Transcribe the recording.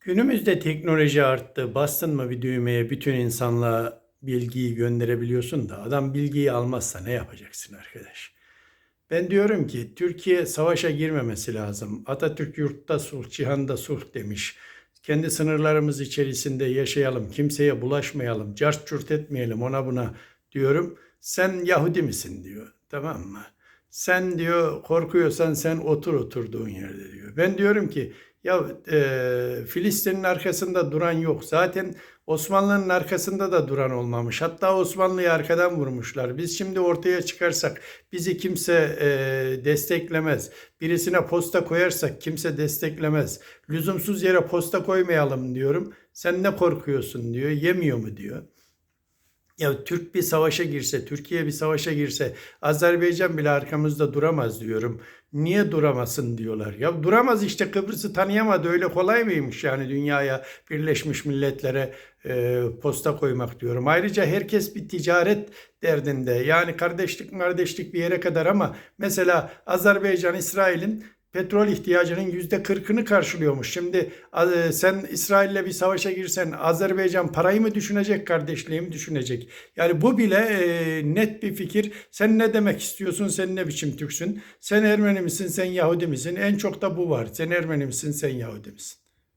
Günümüzde teknoloji arttı. Bastın mı bir düğmeye bütün insanlığa bilgiyi gönderebiliyorsun da adam bilgiyi almazsa ne yapacaksın arkadaş? Ben diyorum ki Türkiye savaşa girmemesi lazım. Atatürk yurtta sulh, cihanda sulh demiş. Kendi sınırlarımız içerisinde yaşayalım, kimseye bulaşmayalım, cart curt etmeyelim ona buna diyorum. Sen Yahudi misin diyor. Tamam mı? Sen diyor korkuyorsan sen otur oturduğun yerde diyor. Ben diyorum ki ya e, Filistin'in arkasında duran yok. Zaten Osmanlı'nın arkasında da duran olmamış. Hatta Osmanlı'yı arkadan vurmuşlar. Biz şimdi ortaya çıkarsak bizi kimse e, desteklemez. Birisine posta koyarsak kimse desteklemez. Lüzumsuz yere posta koymayalım diyorum. Sen ne korkuyorsun diyor. Yemiyor mu diyor. Ya Türk bir savaşa girse, Türkiye bir savaşa girse, Azerbaycan bile arkamızda duramaz diyorum. Niye duramasın diyorlar. Ya duramaz işte Kıbrıs'ı tanıyamadı. Öyle kolay mıymış yani dünyaya, Birleşmiş Milletler'e e, posta koymak diyorum. Ayrıca herkes bir ticaret derdinde. Yani kardeşlik kardeşlik bir yere kadar ama mesela Azerbaycan, İsrail'in petrol ihtiyacının yüzde kırkını karşılıyormuş. Şimdi e, sen İsrail'le bir savaşa girsen Azerbaycan parayı mı düşünecek, kardeşliği mi düşünecek? Yani bu bile e, net bir fikir. Sen ne demek istiyorsun, sen ne biçim Türksün? Sen Ermeni misin, sen Yahudi misin? En çok da bu var. Sen Ermeni misin, sen Yahudi misin?